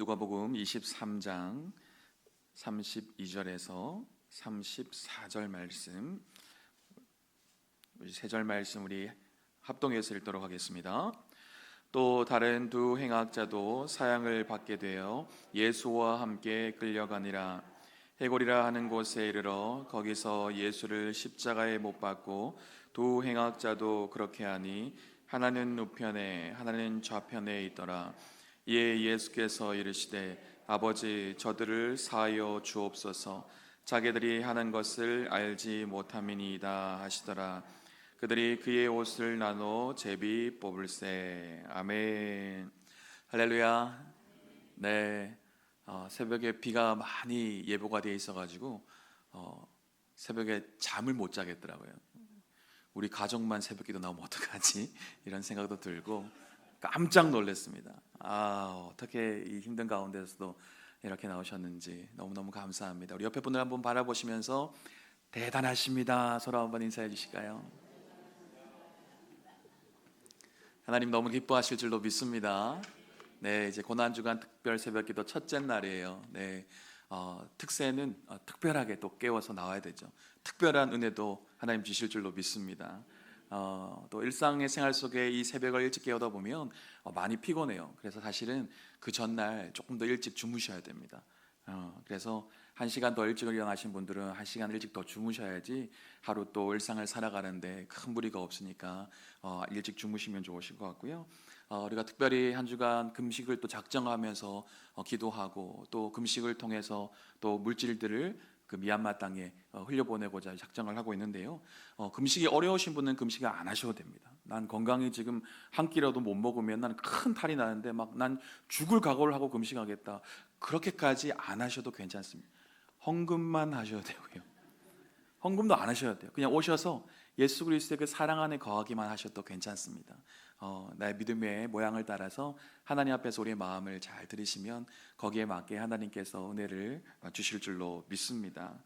누가복음 23장 32절에서 34절 말씀. 우리 세절 말씀 우리 합동해서 읽도록 하겠습니다. 또 다른 두 행악자도 사양을 받게 되어 예수와 함께 끌려가니라. 해골이라 하는 곳에 이르러 거기서 예수를 십자가에 못 박고 두 행악자도 그렇게 하니 하나는 우편에 하나는 좌편에 있더라 이에 예수께서 이르시되 아버지 저들을 사하여 주옵소서. 자기들이 하는 것을 알지 못함이니이다 하시더라. 그들이 그의 옷을 나눠 제비 뽑을세. 아멘. 할렐루야. 네. 어, 새벽에 비가 많이 예보가 돼 있어가지고 어, 새벽에 잠을 못 자겠더라고요. 우리 가족만 새벽 기도 나오면 어떡하지? 이런 생각도 들고 깜짝 놀랐습니다 아 어떻게 이 힘든 가운데서도 이렇게 나오셨는지 너무너무 감사합니다 우리 옆에 분을 한번 바라보시면서 대단하십니다 서로 한번 인사해 주실까요? 하나님 너무 기뻐하실 줄로 믿습니다. 네, 이제 고난 주간 특별 새벽기도 첫째 날이에요. 네, 어, 특세는 어, 특별하게 또 깨워서 나와야 되죠. 특별한 은혜도 하나님 주실 줄로 믿습니다. 어, 또 일상의 생활 속에 이 새벽을 일찍 깨우다 보면 어, 많이 피곤해요. 그래서 사실은 그 전날 조금 더 일찍 주무셔야 됩니다. 어, 그래서 한 시간 더 일찍 일어나신 분들은 한 시간 일찍 더 주무셔야지 하루 또 일상을 살아가는데 큰 무리가 없으니까 어, 일찍 주무시면 좋으실 것 같고요. 어, 우리가 특별히 한 주간 금식을 또 작정하면서 어, 기도하고 또 금식을 통해서 또 물질들을 그 미얀마 땅에 어, 흘려보내고자 작정을 하고 있는데요. 어, 금식이 어려우신 분은 금식을 안 하셔도 됩니다. 난 건강이 지금 한 끼라도 못 먹으면 난 큰 탈이 나는데 막 난 죽을 각오를 하고 금식하겠다. 그렇게까지 안 하셔도 괜찮습니다. 헌금만 하셔야 되고요. 헌금도 안 하셔야 돼요. 그냥 오셔서 예수 그리스도의 그 사랑 안에 거하기만 하셔도 괜찮습니다. 어, 나의 믿음의 모양을 따라서 하나님 앞에서 우리의 마음을 잘 들으시면 거기에 맞게 하나님께서 은혜를 주실 줄로 믿습니다.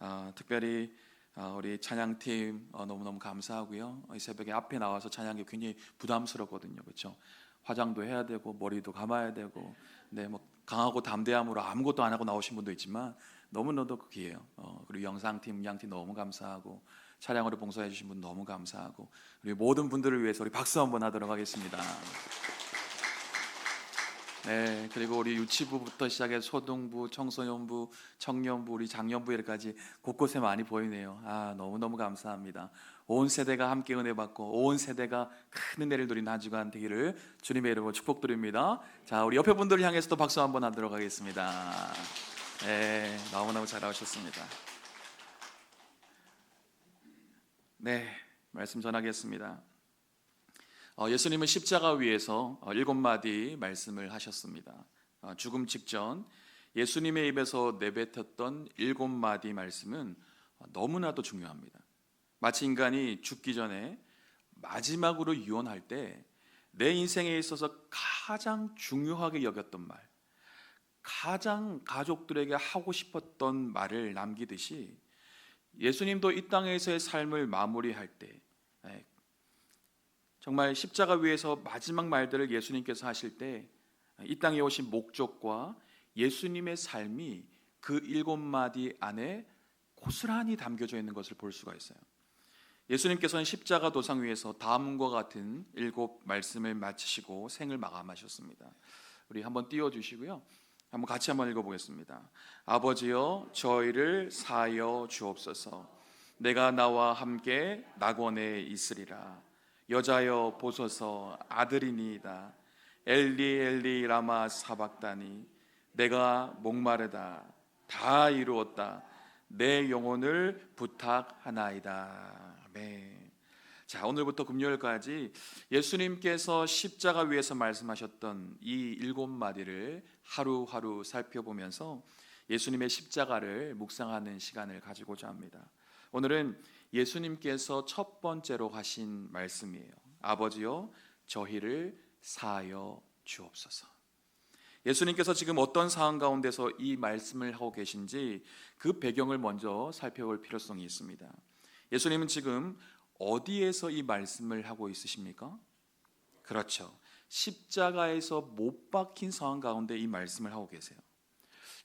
어, 특별히 어, 우리 찬양팀 어, 너무너무 감사하고요. 이 새벽에 앞에 나와서 찬양이 굉장히 부담스럽거든요. 그렇죠? 화장도 해야 되고 머리도 감아야 되고 네, 뭐 강하고 담대함으로 아무것도 안 하고 나오신 분도 있지만 너무너무 귀해요. 어, 그리고 영상팀, 양팀 너무 감사하고 차량으로 봉사해 주신 분 너무 감사하고 우리 모든 분들을 위해서 우리 박수 한번 하도록 하겠습니다. 네, 그리고 우리 유치부부터 시작해 소등부, 청소년부, 청년부, 우리 장년부에까지 곳곳에 많이 보이네요. 아, 너무너무 감사합니다. 온 세대가 함께 은혜 받고 온 세대가 큰 은혜를 누리는 한 주간 되기를 주님의 이름으로 축복드립니다. 자, 우리 옆에 분들을 향해서도 박수 한번 하도록 하겠습니다. 네, 너무너무 잘하셨습니다. 네, 말씀 전하겠습니다. 어, 예수님은 십자가 위에서 어, 일곱 마디 말씀을 하셨습니다. 어, 죽음 직전 예수님의 입에서 내뱉었던 일곱 마디 말씀은 어, 너무나도 중요합니다. 마치 인간이 죽기 전에 마지막으로 유언할 때 내 인생에 있어서 가장 중요하게 여겼던 말, 가장 가족들에게 하고 싶었던 말을 남기듯이 예수님도 이 땅에서의 삶을 마무리할 때 예, 정말 십자가 위에서 마지막 말들을 예수님께서 하실 때 이 땅에 오신 목적과 예수님의 삶이 그 일곱 마디 안에 고스란히 담겨져 있는 것을 볼 수가 있어요. 예수님께서는 십자가 도상 위에서 다음과 같은 일곱 말씀을 마치시고 생을 마감하셨습니다. 우리 한번 띄워 주시고요. 한번 같이 한번 읽어보겠습니다. 아버지여 저희를 사하여 주옵소서. 내가 나와 함께 낙원에 있으리라. 여자여 보소서 아들이니이다. 엘리 엘리 라마 사박다니 내가 목마르다. 다 이루었다. 내 영혼을 부탁하나이다. 아멘. 자, 오늘부터 금요일까지 예수님께서 십자가 위에서 말씀하셨던 이 일곱 마디를 하루하루 살펴보면서 예수님의 십자가를 묵상하는 시간을 가지고자 합니다. 오늘은 예수님께서 첫 번째로 하신 말씀이에요. 아버지여 저희를 사하여 주옵소서. 예수님께서 지금 어떤 상황 가운데서 이 말씀을 하고 계신지 그 배경을 먼저 살펴볼 필요성이 있습니다. 예수님은 지금 어디에서 이 말씀을 하고 있으십니까? 그렇죠. 십자가에서 못 박힌 상황 가운데 이 말씀을 하고 계세요.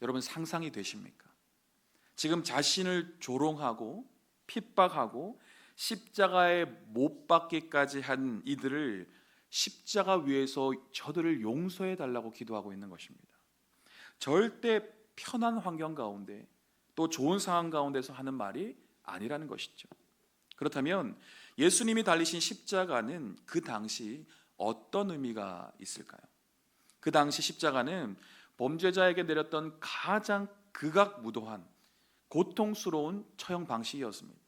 여러분 상상이 되십니까? 지금 자신을 조롱하고 핍박하고 십자가에 못 박기까지 한 이들을 십자가 위에서 저들을 용서해 달라고 기도하고 있는 것입니다. 절대 편한 환경 가운데 또 좋은 상황 가운데서 하는 말이 아니라는 것이죠. 그렇다면 예수님이 달리신 십자가는 그 당시 어떤 의미가 있을까요? 그 당시 십자가는 범죄자에게 내렸던 가장 극악무도한 고통스러운 처형 방식이었습니다.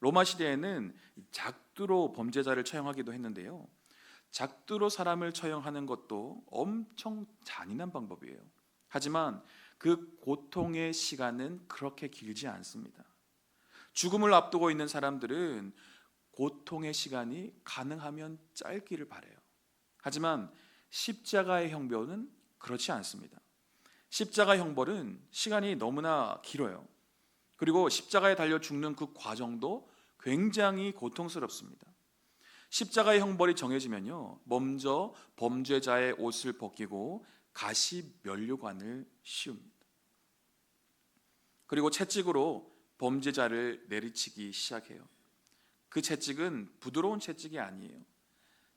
로마 시대에는 작두로 범죄자를 처형하기도 했는데요. 작두로 사람을 처형하는 것도 엄청 잔인한 방법이에요. 하지만 그 고통의 시간은 그렇게 길지 않습니다. 죽음을 앞두고 있는 사람들은 고통의 시간이 가능하면 짧기를 바래요. 하지만 십자가의 형벌은 그렇지 않습니다. 십자가 형벌은 시간이 너무나 길어요. 그리고 십자가에 달려 죽는 그 과정도 굉장히 고통스럽습니다. 십자가의 형벌이 정해지면요. 먼저 범죄자의 옷을 벗기고 가시 면류관을 씌웁니다. 그리고 채찍으로 범죄자를 내리치기 시작해요. 그 채찍은 부드러운 채찍이 아니에요.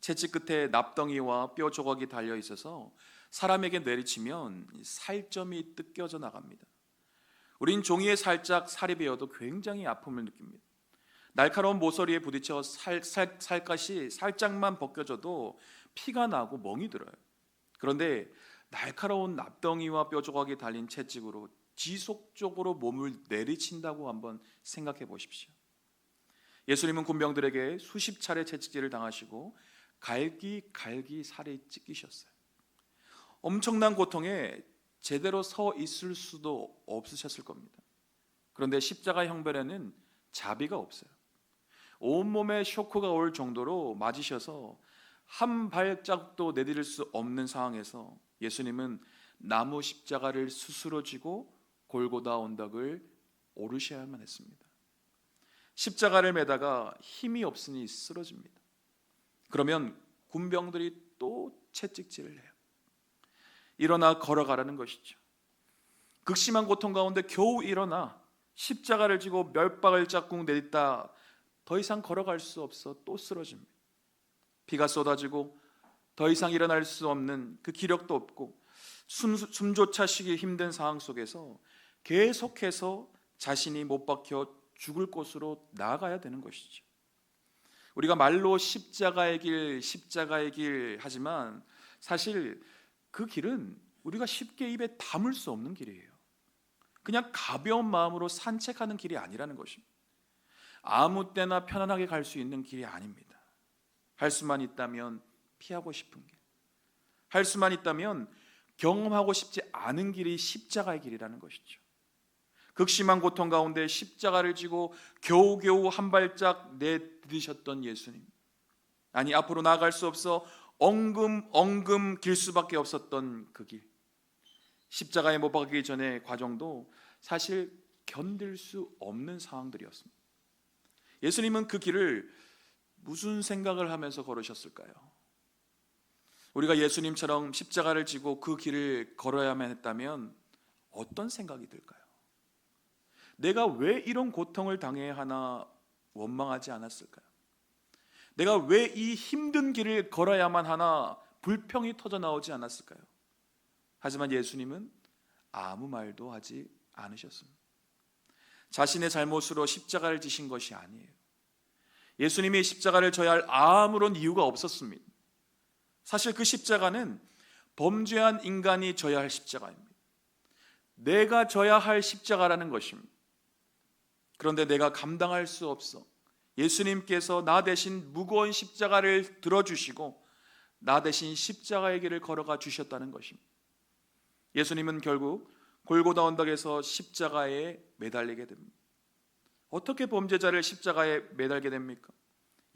채찍 끝에 납덩이와 뼈 조각이 달려 있어서 사람에게 내리치면 살점이 뜯겨져 나갑니다. 우린 종이에 살짝 살이 베어도 굉장히 아픔을 느낍니다. 날카로운 모서리에 부딪혀 살, 살, 살갗이 살짝만 벗겨져도 피가 나고 멍이 들어요. 그런데 날카로운 납덩이와 뼈 조각이 달린 채찍으로 지속적으로 몸을 내리친다고 한번 생각해 보십시오. 예수님은 군병들에게 수십 차례 채찍질을 당하시고 갈기 갈기 살이 찢기셨어요. 엄청난 고통에 제대로 서 있을 수도 없으셨을 겁니다. 그런데 십자가 형벌에는 자비가 없어요. 온몸에 쇼크가 올 정도로 맞으셔서 한 발짝도 내디딜 수 없는 상황에서 예수님은 나무 십자가를 스스로 지고 골고다 언덕을 오르셔야만 했습니다. 십자가를 매다가 힘이 없으니 쓰러집니다. 그러면 군병들이 또 채찍질을 해요. 일어나 걸어가라는 것이죠. 극심한 고통 가운데 겨우 일어나 십자가를 지고 멸박을 짝꿍 내딛다 더 이상 걸어갈 수 없어 또 쓰러집니다. 비가 쏟아지고 더 이상 일어날 수 없는 그 기력도 없고 숨, 숨조차 쉬기 힘든 상황 속에서 계속해서 자신이 못 박혀 죽을 곳으로 나아가야 되는 것이죠. 우리가 말로 십자가의 길, 십자가의 길 하지만 사실 그 길은 우리가 쉽게 입에 담을 수 없는 길이에요. 그냥 가벼운 마음으로 산책하는 길이 아니라는 것입니다. 아무 때나 편안하게 갈 수 있는 길이 아닙니다. 할 수만 있다면 피하고 싶은 길. 할 수만 있다면 경험하고 싶지 않은 길이 십자가의 길이라는 것이죠. 극심한 고통 가운데 십자가를 지고 겨우겨우 한 발짝 내디디셨던 예수님. 아니 앞으로 나아갈 수 없어 엉금 엉금 길 수밖에 없었던 그 길. 십자가에 못 박기 전의 과정도 사실 견딜 수 없는 상황들이었습니다. 예수님은 그 길을 무슨 생각을 하면서 걸으셨을까요? 우리가 예수님처럼 십자가를 지고 그 길을 걸어야만 했다면 어떤 생각이 들까요? 내가 왜 이런 고통을 당해야 하나 원망하지 않았을까요? 내가 왜 이 힘든 길을 걸어야만 하나 불평이 터져 나오지 않았을까요? 하지만 예수님은 아무 말도 하지 않으셨습니다. 자신의 잘못으로 십자가를 지신 것이 아니에요. 예수님이 십자가를 져야 할 아무런 이유가 없었습니다. 사실 그 십자가는 범죄한 인간이 져야 할 십자가입니다. 내가 져야 할 십자가라는 것입니다. 그런데 내가 감당할 수 없어. 예수님께서 나 대신 무거운 십자가를 들어주시고 나 대신 십자가의 길을 걸어가 주셨다는 것입니다. 예수님은 결국 골고다 언덕에서 십자가에 매달리게 됩니다. 어떻게 범죄자를 십자가에 매달게 됩니까?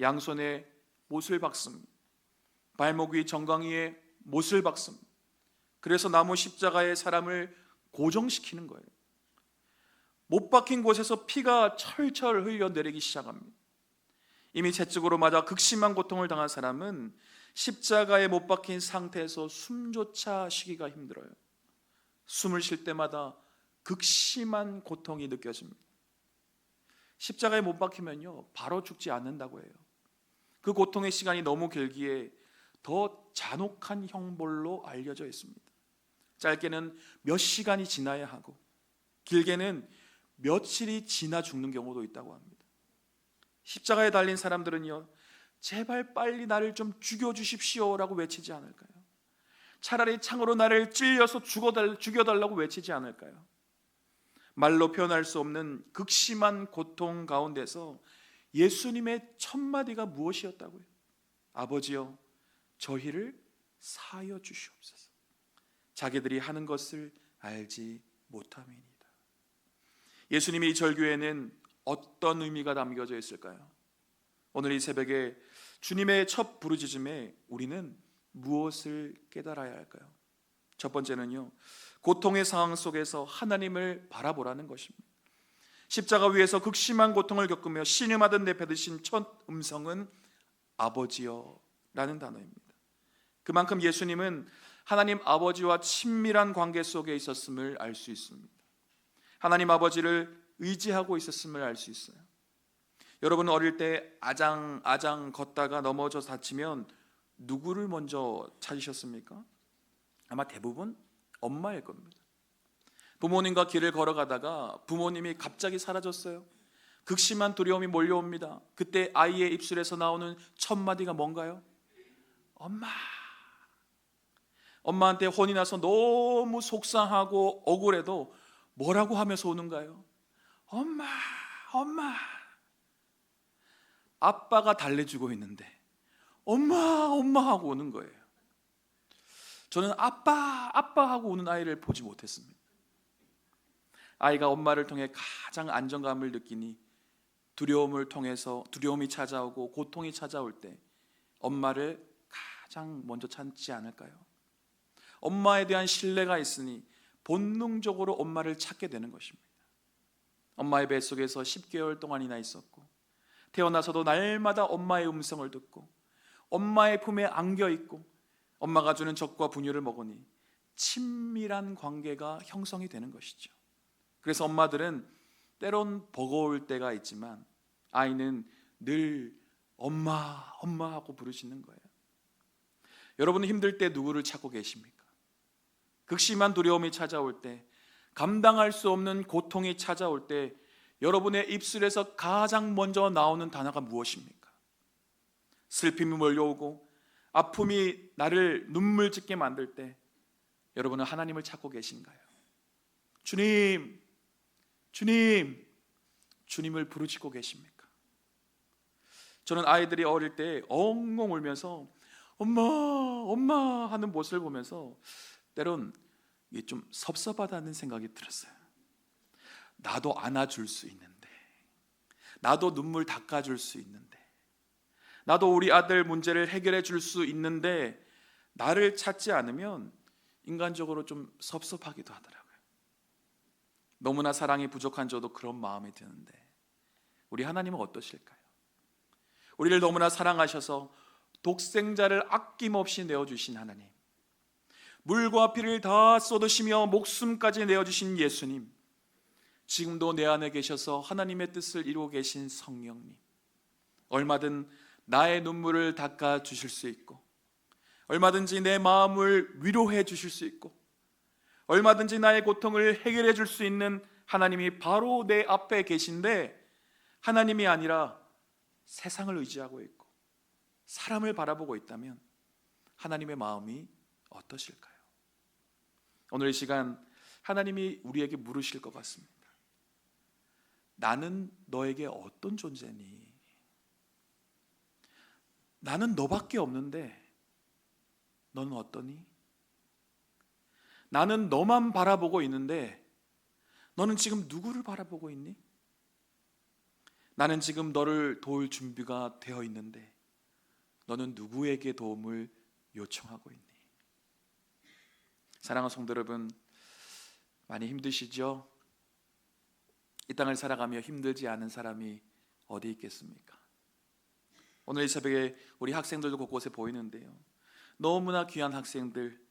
양손에 못을 박습니다. 발목 위 정강 위에 못을 박습니다. 그래서 나무 십자가에 사람을 고정시키는 거예요. 못 박힌 곳에서 피가 철철 흘려 내리기 시작합니다. 이미 채찍으로 맞아 극심한 고통을 당한 사람은 십자가에 못 박힌 상태에서 숨조차 쉬기가 힘들어요. 숨을 쉴 때마다 극심한 고통이 느껴집니다. 십자가에 못 박히면요, 바로 죽지 않는다고 해요. 그 고통의 시간이 너무 길기에 더 잔혹한 형벌로 알려져 있습니다. 짧게는 몇 시간이 지나야 하고, 길게는 며칠이 지나 죽는 경우도 있다고 합니다. 십자가에 달린 사람들은요, 제발 빨리 나를 좀 죽여주십시오라고 외치지 않을까요? 차라리 창으로 나를 찔려서 죽어달, 죽여달라고 외치지 않을까요? 말로 표현할 수 없는 극심한 고통 가운데서 예수님의 첫 마디가 무엇이었다고요? 아버지여, 저희를 사여 주시옵소서. 자기들이 하는 것을 알지 못함이니이다. 예수님의 이 절규에는 어떤 의미가 담겨져 있을까요? 오늘 이 새벽에 주님의 첫 부르짖음에 우리는 무엇을 깨달아야 할까요? 첫 번째는요. 고통의 상황 속에서 하나님을 바라보라는 것입니다. 십자가 위에서 극심한 고통을 겪으며 신음하던 내뱉으신 첫 음성은 아버지여 라는 단어입니다. 그만큼 예수님은 하나님 아버지와 친밀한 관계 속에 있었음을 알 수 있습니다. 하나님 아버지를 의지하고 있었음을 알 수 있어요. 여러분 어릴 때 아장 아장 걷다가 넘어져 다치면 누구를 먼저 찾으셨습니까? 아마 대부분 엄마일 겁니다. 부모님과 길을 걸어가다가 부모님이 갑자기 사라졌어요. 극심한 두려움이 몰려옵니다. 그때 아이의 입술에서 나오는 첫 마디가 뭔가요? 엄마. 엄마한테 혼이 나서 너무 속상하고 억울해도 뭐라고 하면서 오는가요? 엄마, 엄마. 아빠가 달래주고 있는데 엄마, 엄마 하고 오는 거예요. 저는 아빠, 아빠 하고 오는 아이를 보지 못했습니다. 아이가 엄마를 통해 가장 안정감을 느끼니 두려움을 통해서 두려움이 찾아오고 고통이 찾아올 때 엄마를 가장 먼저 찾지 않을까요? 엄마에 대한 신뢰가 있으니 본능적으로 엄마를 찾게 되는 것입니다. 엄마의 뱃속에서 10개월 동안이나 있었고 태어나서도 날마다 엄마의 음성을 듣고 엄마의 품에 안겨 있고 엄마가 주는 젖과 분유를 먹으니 친밀한 관계가 형성이 되는 것이죠. 그래서 엄마들은 때론 버거울 때가 있지만 아이는 늘 엄마, 엄마 하고 부르시는 거예요. 여러분은 힘들 때 누구를 찾고 계십니까? 극심한 두려움이 찾아올 때, 감당할 수 없는 고통이 찾아올 때 여러분의 입술에서 가장 먼저 나오는 단어가 무엇입니까? 슬픔이 몰려오고 아픔이 나를 눈물 짓게 만들 때 여러분은 하나님을 찾고 계신가요? 주님, 주님, 주님을 부르짖고 계십니까? 저는 아이들이 어릴 때 엉엉 울면서 엄마, 엄마 하는 모습을 보면서 때론 이게 좀 섭섭하다는 생각이 들었어요. 나도 안아줄 수 있는데, 나도 눈물 닦아줄 수 있는데, 나도 우리 아들 문제를 해결해 줄 수 있는데, 나를 찾지 않으면 인간적으로 좀 섭섭하기도 하더라고요. 너무나 사랑이 부족한 저도 그런 마음이 드는데, 우리 하나님은 어떠실까요? 우리를 너무나 사랑하셔서 독생자를 아낌없이 내어주신 하나님, 물과 피를 다 쏟으시며 목숨까지 내어주신 예수님, 지금도 내 안에 계셔서 하나님의 뜻을 이루고 계신 성령님, 얼마든 나의 눈물을 닦아 주실 수 있고, 얼마든지 내 마음을 위로해 주실 수 있고, 얼마든지 나의 고통을 해결해 줄 수 있는 하나님이 바로 내 앞에 계신데, 하나님이 아니라 세상을 의지하고 있고, 사람을 바라보고 있다면, 하나님의 마음이 어떠실까요? 오늘 이 시간 하나님이 우리에게 물으실 것 같습니다. 나는 너에게 어떤 존재니? 나는 너밖에 없는데 너는 어떠니? 나는 너만 바라보고 있는데 너는 지금 누구를 바라보고 있니? 나는 지금 너를 도울 준비가 되어 있는데 너는 누구에게 도움을 요청하고 있니? 사랑하는 성도 여러분, 많이 힘드시죠? 이 땅을 살아가며 힘들지 않은 사람이 어디 있겠습니까? 오늘 이 새벽에 우리 학생들도 곳곳에 보이는데요. 너무나 귀한 학생들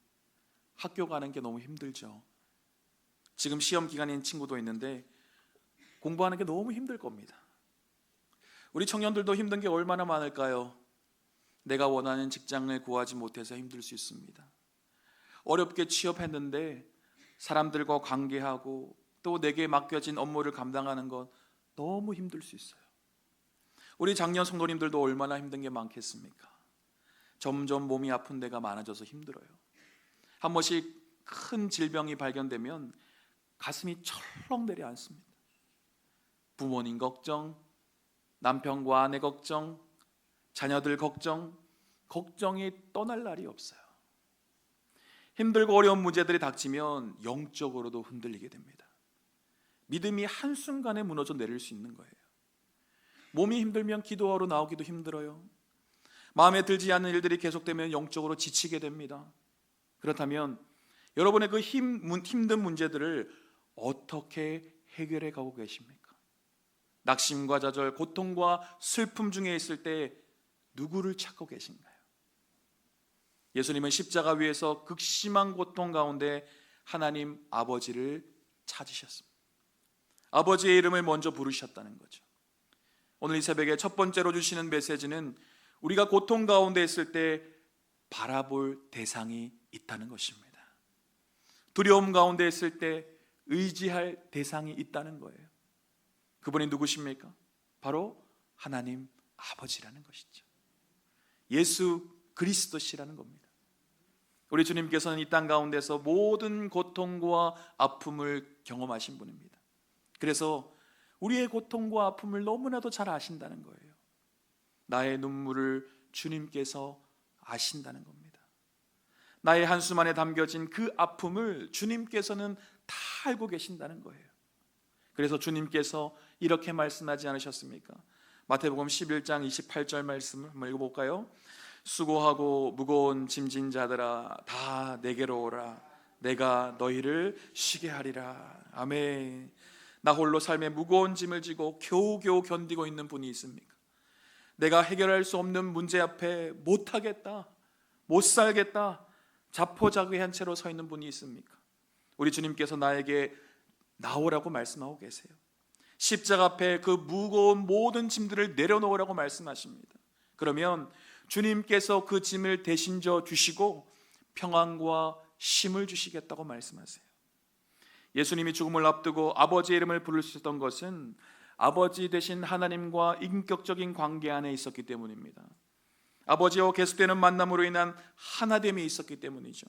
학교 가는 게 너무 힘들죠. 지금 시험 기간인 친구도 있는데 공부하는 게 너무 힘들 겁니다. 우리 청년들도 힘든 게 얼마나 많을까요? 내가 원하는 직장을 구하지 못해서 힘들 수 있습니다. 어렵게 취업했는데 사람들과 관계하고 또 내게 맡겨진 업무를 감당하는 건 너무 힘들 수 있어요. 우리 작년 성도님들도 얼마나 힘든 게 많겠습니까? 점점 몸이 아픈 데가 많아져서 힘들어요. 한 번씩 큰 질병이 발견되면 가슴이 철렁 내려앉습니다. 부모님 걱정, 남편과 아내 걱정, 자녀들 걱정, 걱정이 떠날 날이 없어요. 힘들고 어려운 문제들이 닥치면 영적으로도 흔들리게 됩니다. 믿음이 한순간에 무너져 내릴 수 있는 거예요. 몸이 힘들면 기도하러 나오기도 힘들어요. 마음에 들지 않는 일들이 계속되면 영적으로 지치게 됩니다. 그렇다면 여러분의 그 힘, 힘든 문제들을 어떻게 해결해 가고 계십니까? 낙심과 좌절, 고통과 슬픔 중에 있을 때 누구를 찾고 계신가요? 예수님은 십자가 위에서 극심한 고통 가운데 하나님 아버지를 찾으셨습니다. 아버지의 이름을 먼저 부르셨다는 거죠. 오늘 이 새벽에 첫 번째로 주시는 메시지는 우리가 고통 가운데 있을 때 바라볼 대상이 있다는 것입니다. 두려움 가운데 있을 때 의지할 대상이 있다는 거예요. 그분이 누구십니까? 바로 하나님 아버지라는 것이죠. 예수 그리스도시라는 겁니다. 우리 주님께서는 이 땅 가운데서 모든 고통과 아픔을 경험하신 분입니다. 그래서 우리의 고통과 아픔을 너무나도 잘 아신다는 거예요. 나의 눈물을 주님께서 아신다는 겁니다. 나의 한숨 안에 담겨진 그 아픔을 주님께서는 다 알고 계신다는 거예요. 그래서 주님께서 이렇게 말씀하지 않으셨습니까? 마태복음 11장 28절 말씀을 한번 읽어볼까요? 수고하고 무거운 짐진 자들아 다 내게로 오라. 내가 너희를 쉬게 하리라. 아멘. 나 홀로 삶의 무거운 짐을 지고 겨우겨우 견디고 있는 분이 있습니까? 내가 해결할 수 없는 문제 앞에 못하겠다 못 살겠다 자포자기한 채로 서 있는 분이 있습니까? 우리 주님께서 나에게 나오라고 말씀하고 계세요. 십자가 앞에 그 무거운 모든 짐들을 내려놓으라고 말씀하십니다. 그러면 주님께서 그 짐을 대신 져 주시고 평안과 쉼을 주시겠다고 말씀하세요. 예수님이 죽음을 앞두고 아버지의 이름을 부르셨던 것은 아버지 되신 하나님과 인격적인 관계 안에 있었기 때문입니다. 아버지와 계속되는 만남으로 인한 하나됨이 있었기 때문이죠.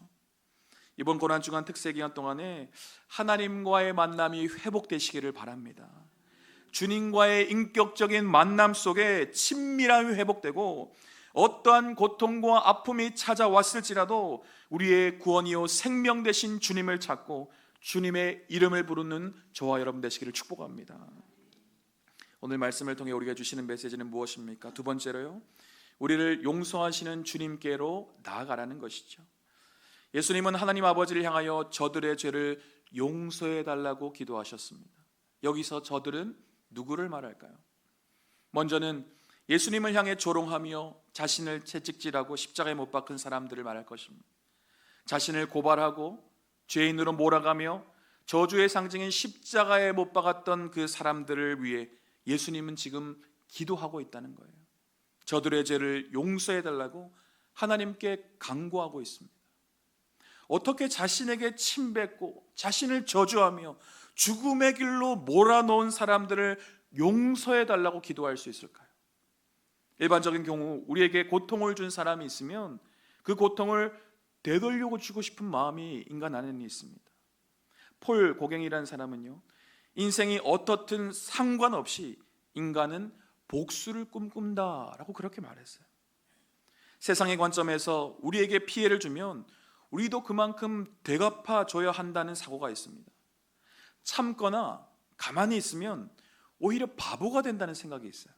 이번 고난 주간 특세 기간 동안에 하나님과의 만남이 회복되시기를 바랍니다. 주님과의 인격적인 만남 속에 친밀함이 회복되고 어떠한 고통과 아픔이 찾아왔을지라도 우리의 구원이요 생명 되신 주님을 찾고 주님의 이름을 부르는 저와 여러분 되시기를 축복합니다. 오늘 말씀을 통해 우리가 주시는 메시지는 무엇입니까? 두 번째로요. 우리를 용서하시는 주님께로 나아가라는 것이죠. 예수님은 하나님 아버지를 향하여 저들의 죄를 용서해 달라고 기도하셨습니다. 여기서 저들은 누구를 말할까요? 먼저는 예수님을 향해 조롱하며 자신을 채찍질하고 십자가에 못 박은 사람들을 말할 것입니다. 자신을 고발하고 죄인으로 몰아가며 저주의 상징인 십자가에 못 박았던 그 사람들을 위해 예수님은 지금 기도하고 있다는 거예요. 저들의 죄를 용서해 달라고 하나님께 강구하고 있습니다. 어떻게 자신에게 침뱉고 자신을 저주하며 죽음의 길로 몰아놓은 사람들을 용서해 달라고 기도할 수 있을까요? 일반적인 경우 우리에게 고통을 준 사람이 있으면 그 고통을 되돌려고 주고 싶은 마음이 인간 안에는 있습니다. 폴 고갱이라는 사람은요. 인생이 어떻든 상관없이 인간은 복수를 꿈꾼다라고 그렇게 말했어요. 세상의 관점에서 우리에게 피해를 주면 우리도 그만큼 되갚아 줘야 한다는 사고가 있습니다. 참거나 가만히 있으면 오히려 바보가 된다는 생각이 있어요.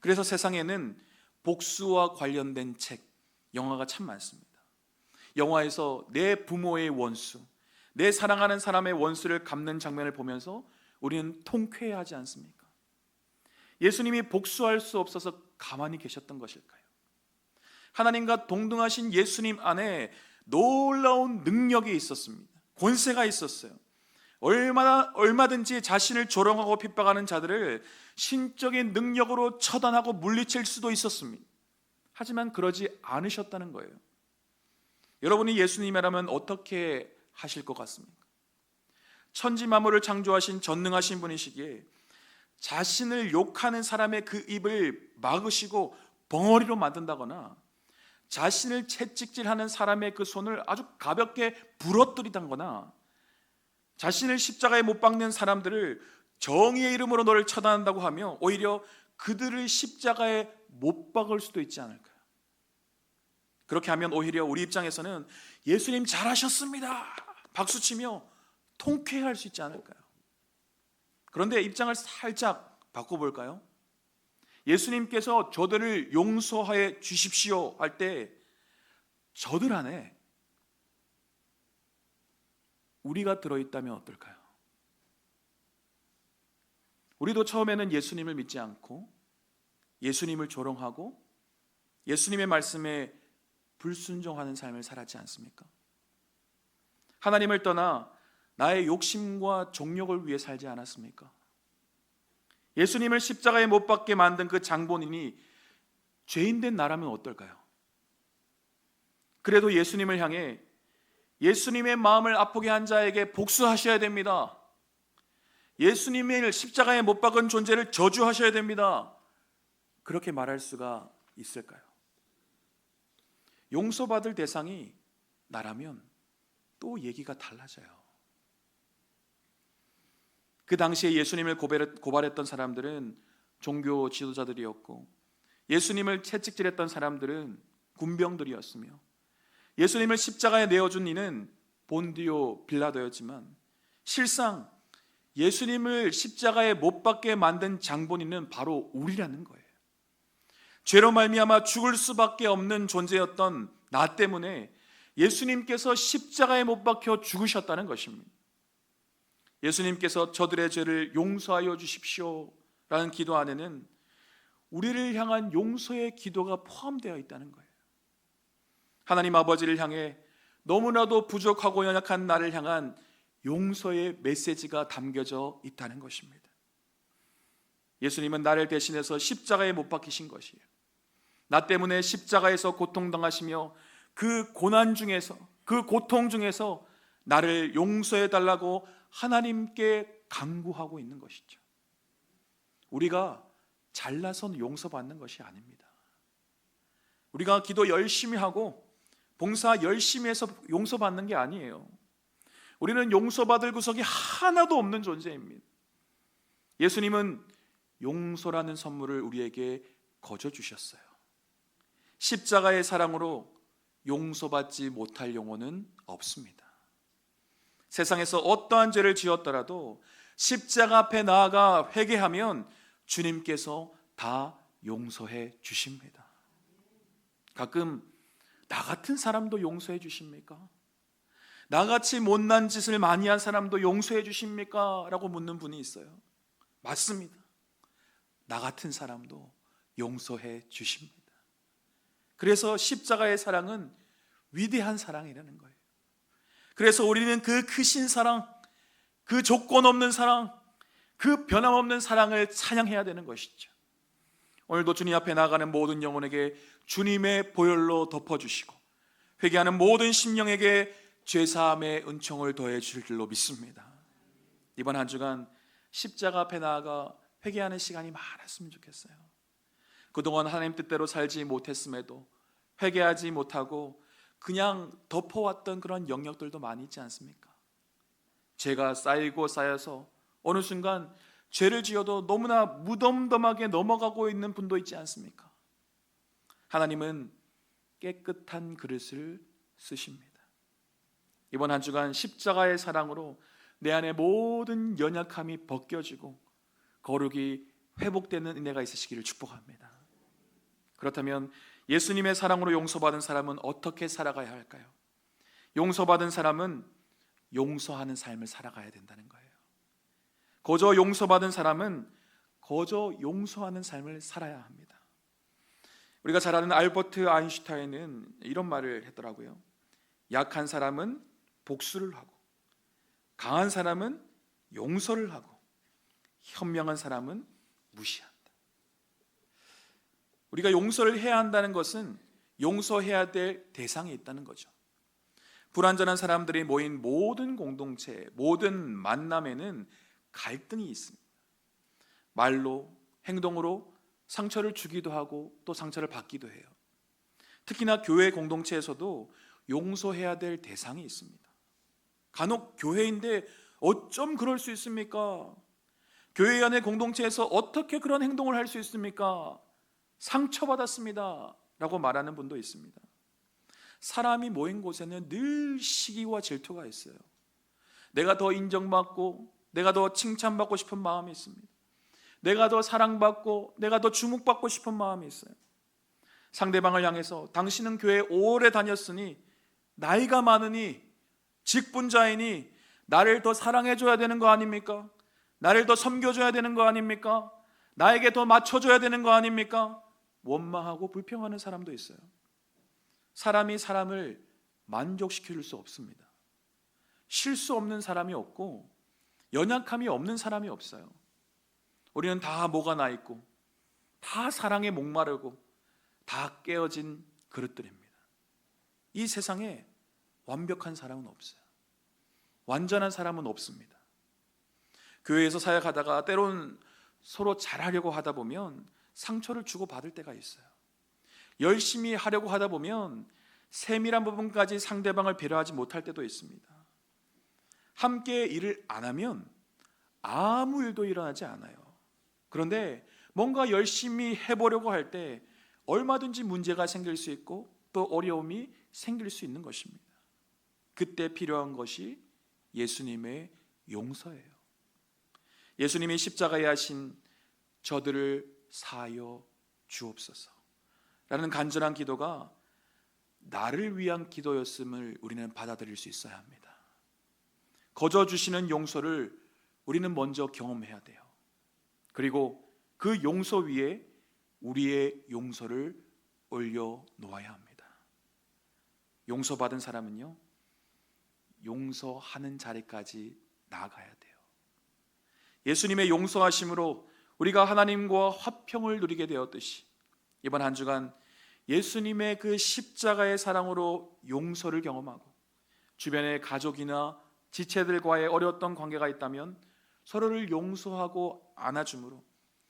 그래서 세상에는 복수와 관련된 책, 영화가 참 많습니다. 영화에서 내 부모의 원수, 내 사랑하는 사람의 원수를 갚는 장면을 보면서 우리는 통쾌해하지 않습니까? 예수님이 복수할 수 없어서 가만히 계셨던 것일까요? 하나님과 동등하신 예수님 안에 놀라운 능력이 있었습니다. 권세가 있었어요. 얼마나 얼마든지 자신을 조롱하고 핍박하는 자들을 신적인 능력으로 처단하고 물리칠 수도 있었습니다. 하지만 그러지 않으셨다는 거예요. 여러분이 예수님이라면 어떻게 하실 것 같습니까? 천지 만물을 창조하신 전능하신 분이시기에 자신을 욕하는 사람의 그 입을 막으시고 벙어리로 만든다거나 자신을 채찍질하는 사람의 그 손을 아주 가볍게 부러뜨리다거나 자신을 십자가에 못 박는 사람들을 정의의 이름으로 너를 처단한다고 하며 오히려 그들을 십자가에 못 박을 수도 있지 않을까요? 그렇게 하면 오히려 우리 입장에서는 예수님 잘하셨습니다. 박수치며 통쾌할 수 있지 않을까요? 그런데 입장을 살짝 바꿔볼까요? 예수님께서 저들을 용서하여 주십시오 할 때 저들 안에 우리가 들어있다면 어떨까요? 우리도 처음에는 예수님을 믿지 않고 예수님을 조롱하고 예수님의 말씀에 불순종하는 삶을 살았지 않습니까? 하나님을 떠나 나의 욕심과 종욕을 위해 살지 않았습니까? 예수님을 십자가에 못 박게 만든 그 장본인이 죄인 된 나라면 어떨까요? 그래도 예수님을 향해 예수님의 마음을 아프게 한 자에게 복수하셔야 됩니다. 예수님을 십자가에 못 박은 존재를 저주하셔야 됩니다. 그렇게 말할 수가 있을까요? 용서받을 대상이 나라면 또 얘기가 달라져요. 그 당시에 예수님을 고발했던 사람들은 종교 지도자들이었고 예수님을 채찍질했던 사람들은 군병들이었으며 예수님을 십자가에 내어준 이는 본디오 빌라도였지만 실상 예수님을 십자가에 못 박게 만든 장본인은 바로 우리라는 거예요. 죄로 말미암아 죽을 수밖에 없는 존재였던 나 때문에 예수님께서 십자가에 못 박혀 죽으셨다는 것입니다. 예수님께서 저들의 죄를 용서하여 주십시오 라는 기도 안에는 우리를 향한 용서의 기도가 포함되어 있다는 거예요. 하나님 아버지를 향해 너무나도 부족하고 연약한 나를 향한 용서의 메시지가 담겨져 있다는 것입니다. 예수님은 나를 대신해서 십자가에 못 박히신 것이에요. 나 때문에 십자가에서 고통당하시며 그 고난 중에서 그 고통 중에서 나를 용서해 달라고 하나님께 강구하고 있는 것이죠. 우리가 잘나선 용서받는 것이 아닙니다. 우리가 기도 열심히 하고 봉사 열심히 해서 용서받는 게 아니에요. 우리는 용서받을 구석이 하나도 없는 존재입니다. 예수님은 용서라는 선물을 우리에게 거저 주셨어요. 십자가의 사랑으로 용서받지 못할 영혼은 없습니다. 세상에서 어떠한 죄를 지었더라도 십자가 앞에 나아가 회개하면 주님께서 다 용서해 주십니다. 가끔 나 같은 사람도 용서해 주십니까? 나같이 못난 짓을 많이 한 사람도 용서해 주십니까? 라고 묻는 분이 있어요. 맞습니다. 나 같은 사람도 용서해 주십니다. 그래서 십자가의 사랑은 위대한 사랑이라는 거예요. 그래서 우리는 그 크신 사랑, 그 조건 없는 사랑, 그 변함없는 사랑을 찬양해야 되는 것이죠. 오늘도 주님 앞에 나가는 모든 영혼에게 주님의 보혈로 덮어주시고 회개하는 모든 심령에게 죄사함의 은총을 더해 주실 줄로 믿습니다. 이번 한 주간 십자가 앞에 나아가 회개하는 시간이 많았으면 좋겠어요. 그동안 하나님 뜻대로 살지 못했음에도 회개하지 못하고 그냥 덮어왔던 그런 영역들도 많이 있지 않습니까? 죄가 쌓이고 쌓여서 어느 순간 죄를 지어도 너무나 무덤덤하게 넘어가고 있는 분도 있지 않습니까? 하나님은 깨끗한 그릇을 쓰십니다. 이번 한 주간 십자가의 사랑으로 내 안에 모든 연약함이 벗겨지고 거룩이 회복되는 은혜가 있으시기를 축복합니다. 그렇다면 예수님의 사랑으로 용서받은 사람은 어떻게 살아가야 할까요? 용서받은 사람은 용서하는 삶을 살아가야 된다는 거예요. 거저 용서받은 사람은 거저 용서하는 삶을 살아야 합니다. 우리가 잘 아는 알버트 아인슈타인은 이런 말을 했더라고요. 약한 사람은 복수를 하고 강한 사람은 용서를 하고 현명한 사람은 무시한다. 우리가 용서를 해야 한다는 것은 용서해야 될 대상이 있다는 거죠. 불완전한 사람들이 모인 모든 공동체, 모든 만남에는 갈등이 있습니다. 말로, 행동으로 상처를 주기도 하고 또 상처를 받기도 해요. 특히나 교회 공동체에서도 용서해야 될 대상이 있습니다. 간혹 교회인데 어쩜 그럴 수 있습니까? 교회 안의 공동체에서 어떻게 그런 행동을 할 수 있습니까? 상처받았습니다. 라고 말하는 분도 있습니다. 사람이 모인 곳에는 늘 시기와 질투가 있어요. 내가 더 인정받고, 내가 더 칭찬받고 싶은 마음이 있습니다. 내가 더 사랑받고, 내가 더 주목받고 싶은 마음이 있어요. 상대방을 향해서 당신은 교회 오래 다녔으니, 나이가 많으니, 직분자이니, 나를 더 사랑해줘야 되는 거 아닙니까? 나를 더 섬겨줘야 되는 거 아닙니까? 나에게 더 맞춰줘야 되는 거 아닙니까? 원망하고 불평하는 사람도 있어요. 사람이 사람을 만족시킬 수 없습니다. 실수 없는 사람이 없고 연약함이 없는 사람이 없어요. 우리는 다 뭐가 나 있고 다 사랑에 목마르고 다 깨어진 그릇들입니다. 이 세상에 완벽한 사람은 없어요. 완전한 사람은 없습니다. 교회에서 사역하다가 때론 서로 잘하려고 하다 보면 상처를 주고 받을 때가 있어요. 열심히 하려고 하다 보면 세밀한 부분까지 상대방을 배려하지 못할 때도 있습니다. 함께 일을 안 하면 아무 일도 일어나지 않아요. 그런데 뭔가 열심히 해보려고 할 때 얼마든지 문제가 생길 수 있고 또 어려움이 생길 수 있는 것입니다. 그때 필요한 것이 예수님의 용서예요. 예수님이 십자가에 하신 저들을 사하여 주옵소서. 라는 간절한 기도가 나를 위한 기도였음을 우리는 받아들일 수 있어야 합니다. 거저 주시는 용서를 우리는 먼저 경험해야 돼요. 그리고 그 용서 위에 우리의 용서를 올려 놓아야 합니다. 용서받은 사람은요, 용서하는 자리까지 나아가야 돼요. 예수님의 용서하심으로 우리가 하나님과 화평을 누리게 되었듯이 이번 한 주간 예수님의 그 십자가의 사랑으로 용서를 경험하고 주변의 가족이나 지체들과의 어려웠던 관계가 있다면 서로를 용서하고 안아줌으로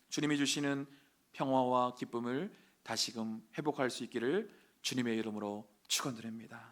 주님이 주시는 평화와 기쁨을 다시금 회복할 수 있기를 주님의 이름으로 축원드립니다.